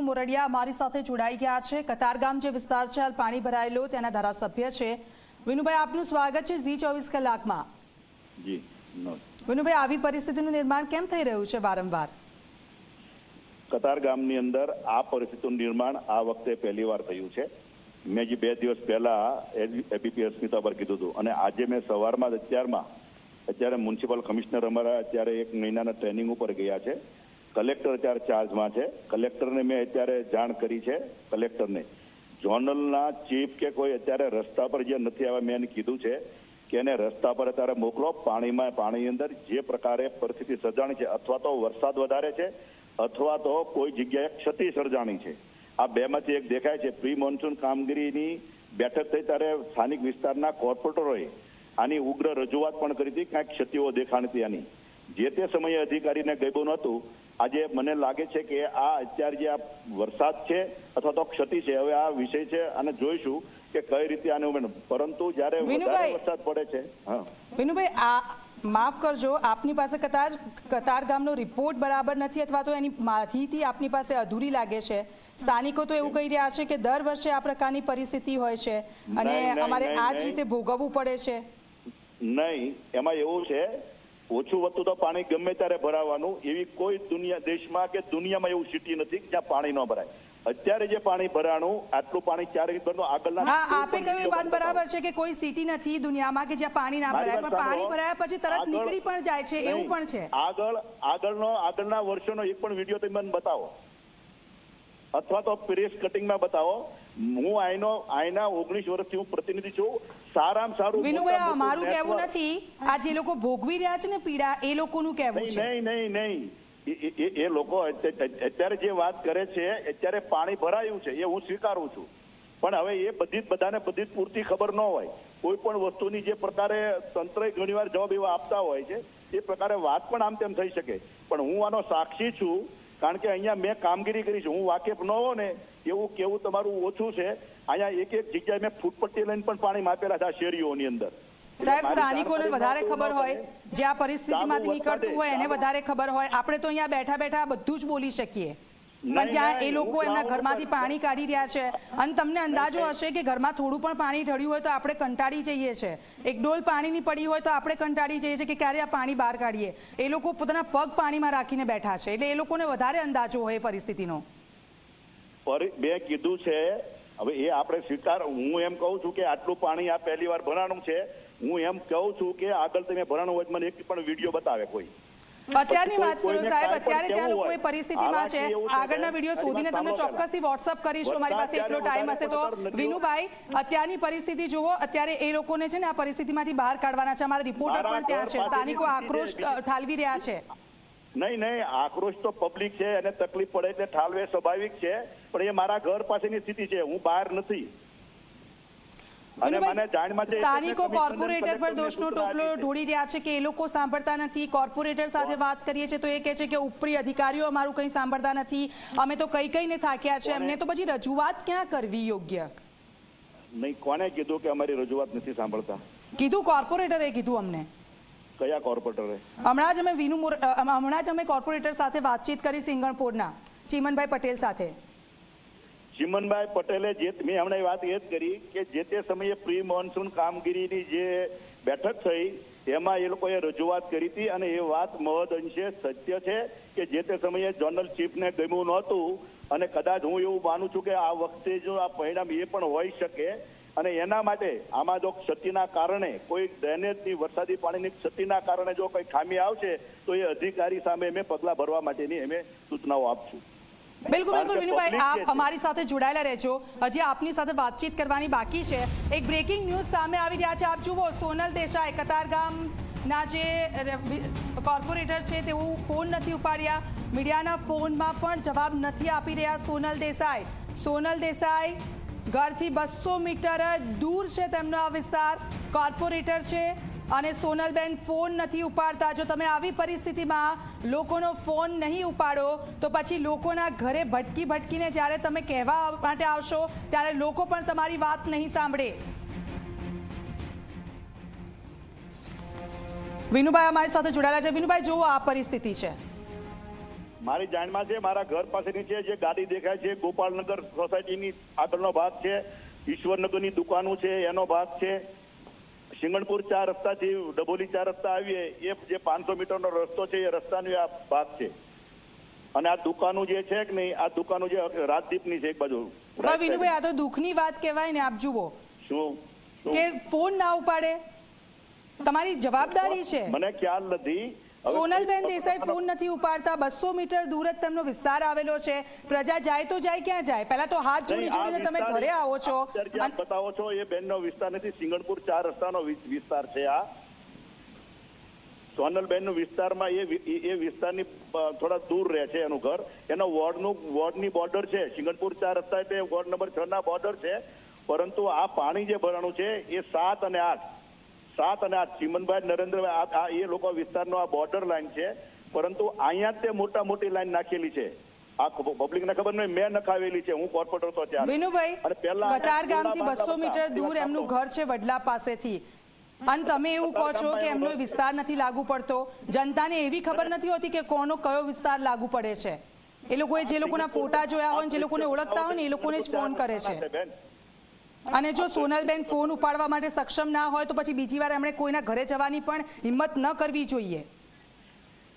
વિનુ મોરડિયા મારી સાથે જોડાઈ ગયા છે. કતારગામ જે વિસ્તાર છે હાલ પાણી ભરાયેલો તેના ધારાસભ્ય છે. વિનુભાઈ આપનું સ્વાગત છે ઝી ચોવીસ કલાકમાં. વિનુભાઈ આવી પરિસ્થિતિનું નિર્માણ કેમ થઈ રહ્યું છે વારંવાર? કતાર ગામની અંદર આ પરિસ્થિતિનું નિર્માણ આ વખતે પહેલી વાર થયું છે. મેં જે બે દિવસ પહેલા એબીપી અસ્મિતા પર કીધું હતું. અને આજે મેં સવારમાં અત્યારમાં અત્યારે મ્યુનિસિપલ કમિશનર અમારા અત્યારે એક મહિનાના ટ્રેનિંગ ઉપર ગયા છે. કલેક્ટર અત્યારે ચાર્જમાં છે. કલેક્ટરને મેં અત્યારે જાણ કરી છે કલેક્ટરને. ઝોનલના ચીફ કે કોઈ અત્યારે રસ્તા પર જે નથી આવ્યા, મેં એને કીધું છે કે એને રસ્તા પર અત્યારે મોકલો. પાણીમાં પાણીની અંદર જે પ્રકારે પરિસ્થિતિ સર્જાણી છે, અથવા તો વરસાદ વધારે છે, અથવા તો કોઈ જગ્યાએ ક્ષતિ સર્જાણી છે. આ બેમાંથી એક દેખાય છે પ્રી મોન્સૂન કામગીરીની બેઠક થઈ ત્યારે સ્થાનિક વિસ્તારના કોર્પોરેટરોએ આની ઉગ્ર રજૂઆત પણ કરી હતી. કાંઈક ક્ષતિઓ દેખાણી હતી આની. જે તે સમયે અધિકારીને ગયું નહોતું આજે મને લાગે છે કે આ અત્યારે જે આ વરસાદ છે અથવા તો ક્ષતિ છે હવે આ વિષય છે અને જોઈશું કે કઈ રીતે આને ઉમેર પરંતુ જ્યારે વધારે. વરસાદ પડે છે હા. વિનુભાઈ આ માફ કરજો આપની પાસે કતાર કતાર ગામનો રિપોર્ટ બરાબર નથી અથવા તો એની માહિતી આપની પાસે અધૂરી લાગે છે. સ્થાનિકો તો એવું કહી રહ્યા છે કે દર વર્ષે આ પ્રકારની પરિસ્થિતિ હોય છે અને અમારે આ જ રીતે ભોગવવું પડે છે. નહીં એમાં એવું છે ઓછું વધતું તો પાણી ગમે ત્યારે ભરાવાનું. એવી કોઈ દુનિયા દેશમાં કે દુનિયામાં એવું સિટી નથી જ્યાં પાણી ન ભરાય. અત્યારે જે પાણી ભરાણું આટલું પાણી ચાર ઇંચ ભરનું આગળના હા આપે કહ્યું વાત બરાબર છે કે કોઈ સિટી નથી દુનિયામાં કે જ્યાં પાણી ના ભરાય. પણ પાણી ભરાયા પછી તરત નીકળી પણ જાય છે એવું પણ છે. આગળ આગળનો આગળના વર્ષોનો એક પણ વીડિયો તમે મને બતાવો. અથવા તો પ્રેસ કટિંગમાં બતાવો. હું આઈનો આઈના ઓગણીસ વર્ષથી હું પ્રતિનિધિ છું. સારામાં સારું વિનુભાઈ આ મારું કહેવું નથી. આ જે લોકો ભોગવી રહ્યા છે ને પીડા એ લોકોનું કહેવું છે. નહીં નહીં નહીં. એ- લોકો અત્યારે જે વાત કરે છે અત્યારે પાણી ભરાયું છે એ હું સ્વીકારું છું. પણ હવે એ બધી બધાને બધી જ પૂરતી ખબર ન હોય. કોઈ પણ વસ્તુની જે પ્રકારે તંત્રએ ઘણીવાર જવાબ એવા આપતા હોય છે એ પ્રકારે વાત પણ આમ તેમ થઈ શકે. પણ હું આનો સાક્ષી છું કારણ કે અહીંયા મેં કામગીરી કરી છે. હું વાકેફ ન હોઉં ને એવું કેવું તમારું ઓછું છે. અહીંયા એક એક જગ્યાએ મેં ફૂટપટ્ટી લઈને પણ પાણી માપેલા છે આ શેરીઓની અંદર. સાહેબ સ્થાનિકોને વધારે ખબર હોય જે આ પરિસ્થિતિમાંથી નીકળતું હોય એને વધારે ખબર હોય. આપણે તો અહીંયા બેઠા બેઠા બધું જ બોલી શકીએ. પણ ત્યાં એ લોકો એમના ઘરમાંથી પાણી કાઢી રહ્યા છે. અને તમને અંદાજો હશે કે ઘરમાં થોડું પણ પાણી ઢળ્યું હોય તો આપણે કંટાળી જઈએ છે. એક ડોલ પાણીની પડી હોય તો આપણે કંટાળી જઈએ છીએ કે ક્યારે આ પાણી બહાર કાઢીએ. એ લોકો પોતાના પગ પાણીમાં રાખીને બેઠા છે. એટલે એ લોકોને વધારે અંદાજો હોય પરિસ્થિતિનો. પરી- મેં કીધું છે. હવે એ આપણે સ્વીકાર હું એમ કહું છું કે આટલું પાણી આ પહેલી વાર ભરાણું છે. હું એમ કહું છું કે આગળ તમે ભરાણું હોય મને એક પણ વીડિયો બતાવે કોઈ. અત્યારની વાત કરું સાહેબ અત્યારે ત્યાં લોકો એ પરિસ્થિતિમાં છે. આગળના વીડિયો શોધીને તમને ચોક્કસથી વોટ્સઅપ કરીશું. અમારી પાસે એટલો ટાઈમ હશે તો વિનુભાઈ અત્યારની પરિસ્થિતિ જુઓ. અત્યારે એ લોકોને છે ને આ પરિસ્થિતિમાંથી બહાર કાઢવાના છે. અમારા રિપોર્ટર પણ ત્યાં છે. સ્થાનિકો આક્રોશ ઠાલવી રહ્યા છે. નહીં નહીં આક્રોશ તો પબ્લિક છે અને તકલીફ પડે એટલે ઠાલવે સ્વાભાવિક છે. પણ એ મારા ઘર પાસેની સ્થિતિ છે. હું બહાર નથી અને મને વિનુભાઈ, જાણમાં છે એટલે સ્થાનિકો કોર્પોરેટર પર દોષનો ટોપલો ઢોળી રહ્યા છે કે એ લોકો સાંભળતા નથી. કોર્પોરેટર સાથે વાત કરીએ છીએ તો એ કહે છે કે ઉપરી અધિકારીઓ અમારું કંઈ સાંભળતા નથી. અમે તો કઈ કઈને થાક્યા છે. એમને તો પછી રજૂઆત ક્યાં કરવી યોગ્ય? નહીં કોને કીધું કે અમારી રજૂઆત નથી સાંભળતા? કીધું કોર્પોરેટરે કીધું અમને? કયા કોર્પોરેટરે? હમણાં જ અમે વિનુ હમણાં જ અમે કોર્પોરેટર સાથે વાતચીત કરી સિંગણપુરના ચીમનભાઈ પટેલ સાથે. ચિમનભાઈ પટેલે જે મેં હમણાં વાત એ જ કરી કે જે તે સમયે પ્રી મોન્સૂન કામગીરીની જે બેઠક થઈ એમાં એ લોકોએ રજૂઆત કરી હતી અને એ વાત મહદ અંશે સત્ય છે કે જે તે સમયે જનરલ ચીફને ગમ્યું નહોતું અને કદાચ હું એવું માનું છું કે આ વખતે જો આ પરિણામ એ પણ હોઈ શકે અને એના માટે આમાં જો ક્ષતિના કારણે કોઈ ડ્રેનેજની વરસાદી પાણીની ક્ષતિના કારણે જો કંઈ ખામી આવશે, તો એ અધિકારી સામે અમે પગલાં ભરવા માટેની અમે સૂચનાઓ આપશું બિલકુલ બિલકુલ વિનુભાઈ આપ અમારી સાથે જોડાયેલા રહેજો. હજી આપની સાથે વાતચીત કરવાની બાકી છે. એક બ્રેકિંગ ન્યૂઝ સામે આવી રહ્યા છે. આપ જુઓ સોનલ દેસાઈ કતારગામના જે કોર્પોરેટર છે તેઓ ફોન નથી ઉપાડ્યા. મીડિયાના ફોનમાં પણ જવાબ નથી આપી રહ્યા સોનલ દેસાઈ. સોનલ દેસાઈ ઘરથી બસો મીટર દૂર છે તેમનો આ વિસ્તાર. કોર્પોરેટર છે અને સોનલબેન ફોન નથી ઉપાડતા. જો તમે આવી પરિસ્થિતિમાં લોકોનો ફોન નહીં ઉપાડો, તો પછી લોકોના ઘરે ભટકી ભટકીને જ્યારે તમે કહેવા માટે આવશો, ત્યારે લોકો પણ તમારી વાત નહીં સાંભળે. વિનુભાઈ અમારી સાથે જોડાયેલા છે. વિનુભાઈ, જુઓ આ પરિસ્થિતિ છે. મારી જાણમાં છે, મારા ઘર પાસેની છે, જે ગાડી દેખાય છે, ગોપાલનગર સોસાયટીની આગળનો ભાગ છે, ઈશ્વરનગરની દુકાનો છે, એનો ભાગ છે. સિંગણપુર ચાર રસ્તાથી ડબોલી ચાર રસ્તા આવીએ એ જે પાંચસો મીટરનો રસ્તો છે એ રસ્તાનો આ ભાગ છે. અને આ દુકાનો જે છે કે નહીં આ દુકાનો જે રાજદીપની છે એક બાજુ. વિનુભાઈ આ તો દુઃખની વાત કહેવાય ને આપ જુઓ. શું? કે ફોન ના ઉપાડે. તમારી જવાબદારી છે. મને ખ્યાલ નથી. સોનલબેન દેસાઈ ફોન નથી ઉપાડતા. બસો મીટર દૂર જ તેમનો વિસ્તાર આવેલો છે. પ્રજા જાય તો જાય ક્યાં જાય? પહેલા તો હાથ જોડી જોડીને તમે ઘરે આવો છો. બતાવો છો એ બેનનો વિસ્તાર નથી સિંગણપુર ચાર રસ્તાનો વિસ્તાર છે આ. સોનલબેનનું વિસ્તારમાં એ એ- એ વિસ્તારની થોડા દૂર રહે છે એનું ઘર. એનો વોર્ડનું વોર્ડની બોર્ડર છે. સિંગણપુર ચાર રસ્તા એટલે વોર્ડ નંબર છ ના બોર્ડર છે. પરંતુ આ પાણી જે ભરાણું છે એ સાત અને આઠ સાત અને આઠ ચીમનભાઈ નરેન્દ્રભાઈ આ- એ લોકો વિસ્તારનો આ બોર્ડર લાઈન છે. પરંતુ અહીંયા તે મોટા મોટી લાઈન નાખેલી છે. આ પબ્લિકને ખબર નહીં મેં નખાવેલી છે. હું કોર્પોરેટર હતો ત્યારે. વિનુભાઈ અને પહેલા કતાર ગામથી બસો મીટર દૂર એમનું ઘર છે વડલા પાસેથી. અને તમે એવું કહો છો કે એમનો વિસ્તાર નથી લાગુ પડતો? જનતાને એવી ખબર નથી હોતી કે કોનો કયો વિસ્તાર લાગુ પડે છે? એ લોકોએ જે લોકોના ફોટા જોયા હોય જે લોકોને ઓળખતા હોય ને એ લોકોને જ ફોન કરે છે. અને જો સોનલબેન ફોન ઉપાડવા માટે સક્ષમ ના હોય તો પછી બીજી વાર એમણે કોઈના ઘરે જવાની પણ હિંમત ન કરવી જોઈએ.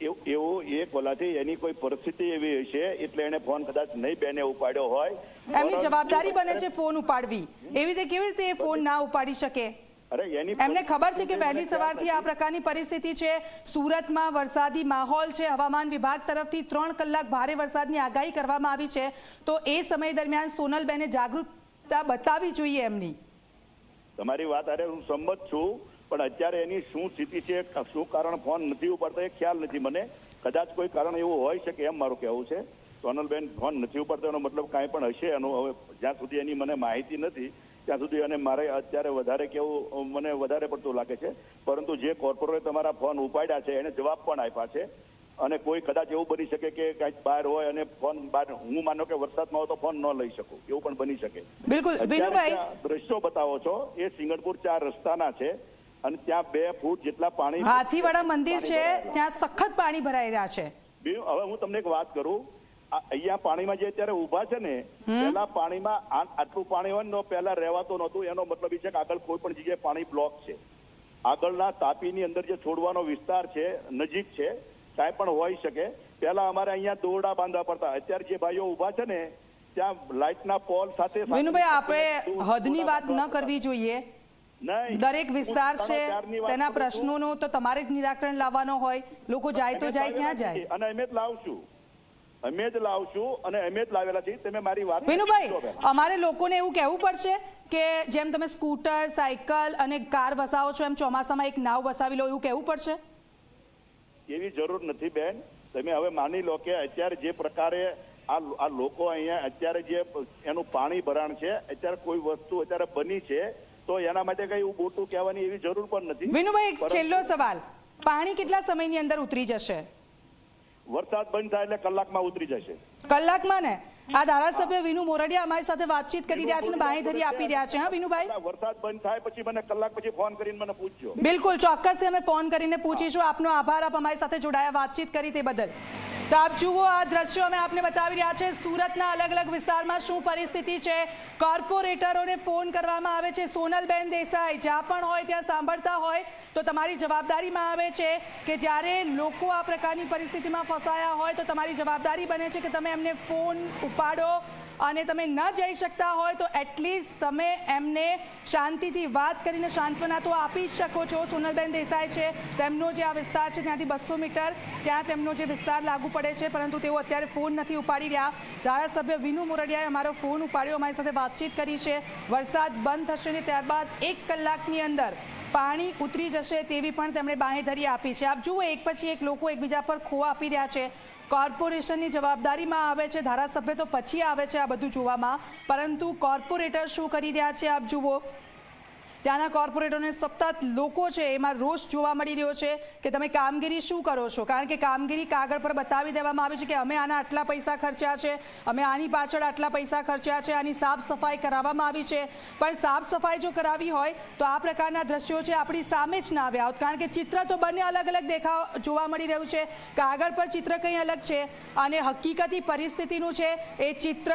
એવું એવું એ બોલાથી એની કોઈ પરિસ્થિતિ એવી હશે એટલે એને ફોન કદાચ નહીં બેને ઉપાડ્યો હોય. એમની જવાબદારી બને છે ફોન ઉપાડવી. એવી રીતે કેવી રીતે એ ફોન ના ઉપાડી શકે? એમને ખબર છે કે વહેલી સવારથી આ પ્રકારની પરિસ્થિતિ છે. સુરતમાં વરસાદી માહોલ છે. હવામાન વિભાગ તરફથી ત્રણ કલાક ભારે વરસાદની આગાહી કરવામાં આવી છે. તો એ સમય દરમિયાન સોનલબેને જાગૃતતા બતાવી જોઈએ એમની. તમારી વાત અરે હું સંમત છું, પણ અત્યારે એની શું સ્થિતિ છે શું કારણ ફોન નથી ઉપાડતો એ ખ્યાલ નથી મને. કદાચ કોઈ કારણ એવું હોય શકે એમ મારું કહેવું છે. સોનલબેન ફોન નથી ઉપાડતો, એનો મતલબ કાંઈ પણ હશે એનું હવે જ્યાં સુધી એની મને માહિતી નથી, ત્યાં સુધી અને મારે અત્યારે વધારે કેવું, મને વધારે પડતું લાગે છે. પરંતુ જે કોર્પોરેટ તમારા ફોન ઉપાડ્યા છે, એને જવાબ પણ આપ્યા છે. અને કોઈ કદાચ એવું બની શકે કે કાંઈક બહાર હોય અને ફોન બહાર હું માનો કે વરસાદમાં હોય તો ફોન ન લઈ શકું એવું પણ બની શકે. બિલકુલ દ્રશ્યો બતાવો છો એ સિંગણપુર ચાર રસ્તાના છે અને ત્યાં બે ફૂટ જેટલા પાણી હાથીવાડા મંદિર છે ત્યાં સખત પાણી ભરાઈ રહ્યા છે. હવે હું તમને એક વાત કરું આ અહીંયા પાણીમાં જે અત્યારે ઊભા છે ને પેલા પાણીમાં આટલું પાણી હોય ને પેલા રહેવાતું નહોતું એનો મતલબ એ છે કે આગળ કોઈ પણ જગ્યાએ પાણી બ્લોક છે. આગળના તાપીની અંદર જે છોડવાનો વિસ્તાર છે નજીક છે કાંઈ પણ હોઈ શકે. પેલા અમારે અહીંયા દોરડા બાંધવા પડતા. અત્યારે જે ભાઈઓ ઊભા છે ને ત્યાં લાઇટના પોલ સાથે વિનુભાઈ આપણે હદની વાત ન કરવી જોઈએ. દરેક વિસ્તાર છે તેના પ્રશ્નોનું. તો તમારે જ નિરાકરણ લાવવાનો હોય. લોકો જાય તો જાય ક્યાં જાય? અને અમે જ લાવશું. અમે જ લાવશું અને અમે જ લાવેલા છીએ. તમે મારી વાત વિનુભાઈ અમારે લોકોને એવું કહેવું પડશે કે જેમ તમે સ્કૂટર સાયકલ અને કાર વસાવો છો એમ ચોમાસામાં એક નાવ વસાવી લો એવું કહેવું પડશે? એવી જરૂર નથી બેન. તમે હવે માની લો કે અત્યારે જે પ્રકારે આ આ લોકો અહીંયા અત્યારે જે એનું પાણી ભરાણ છે અત્યારે કોઈ વસ્તુ અત્યારે બની છે તો એના માટે કઈ એવું મોટું કહેવાની એવી જરૂર પણ નથી. વિનુભાઈ એક છેલ્લો સવાલ. પાણી કેટલા સમયની અંદર ઉતરી જશે? વરસાદ બંધ થાય એટલે કલાકમાં ઉતરી જશે. કલાકમાં ને? આ ધારાસભ્ય વિનુ મોરડિયા અમારી સાથે વાતચીત કરી રહ્યા છે અને બાંહેધરી આપી રહ્યા છે હા વિનુભાઈ? વરસાદ બંધ થાય પછી મને કલાક પછી ફોન કરીને મને પૂછજો. બિલકુલ ચોક્કસ અમે ફોન કરીને પૂછીશું. આપનો આભાર આપ અમારી સાથે જોડાયા વાતચીત કરી તે બદલ. તો આપ જુઓ આ દ્રશ્યો અમે આપને બતાવી રહ્યા છે. સુરતના અલગ અલગ વિસ્તારમાં શું પરિસ્થિતિ છે? કોર્પોરેટરોને ફોન કરવામાં આવે છે સોનલબેન દેસાઈ. જ્યાં પણ હોય ત્યાં સાંભળતા હોય તો તમારી જવાબદારીમાં આવે છે કે જ્યારે લોકો આ પ્રકારની પરિસ્થિતિમાં ફસાયા હોય તો તમારી જવાબદારી બને છે કે તમે એમને ફોન ઉપાડો. અને તમે ન જઈ શકતા હોય તો એટલીસ્ટ તમે એમને શાંતિથી વાત કરીને સાંત્વના તો આપી જ શકો છો. સોનલબેન દેસાઈ છે, તેમનો જે આ વિસ્તાર છે ત્યાંથી બસો મીટર, ત્યાં તેમનો જે વિસ્તાર લાગુ પડે છે, પરંતુ તેઓ અત્યારે ફોન નથી ઉપાડી રહ્યા. ધારાસભ્ય વિનુ મોરડિયાએ અમારો ફોન ઉપાડ્યો, અમારી સાથે વાતચીત કરી છે. વરસાદ બંધ થશે ને ત્યારબાદ એક કલાકની અંદર પાણી ઉતરી જશે તેવી પણ તેમણે બાંહેધરી આપી છે. આપ જુઓ, એક પછી એક લોકો એકબીજા પર ખો આપી રહ્યા છે. કોર્પોરેશનની જવાબદારીમાં આવે છે, ધારાસભ્ય તો પછી આવે છે આ બધું જોવામાં. પરંતુ કોર્પોરેટર શું કરી રહ્યા છે, આપ જુઓ. ત્યાંના કોર્પોરેટરને સતત લોકો છે એમાં રોષ જોવા મળી રહ્યો છે કે તમે કામગીરી શું કરો છો? કારણ કે કામગીરી કાગળ પર બતાવી દેવામાં આવી છે કે અમે આના આટલા પૈસા ખર્ચ્યા છે, અમે આની પાછળ આટલા પૈસા ખર્ચ્યા છે, આની સાફ સફાઈ કરાવવામાં આવી છે. પણ સાફ સફાઈ જો કરાવી હોય તો આ પ્રકારના દ્રશ્યો છે આપણી સામે જ ના આવ્યા હોત. કારણ કે ચિત્ર તો બંને અલગ અલગ દેખાવ જોવા મળી રહ્યું છે. કાગળ પર ચિત્ર કંઈ અલગ છે અને હકીકતી પરિસ્થિતિનું છે. એ ચિત્ર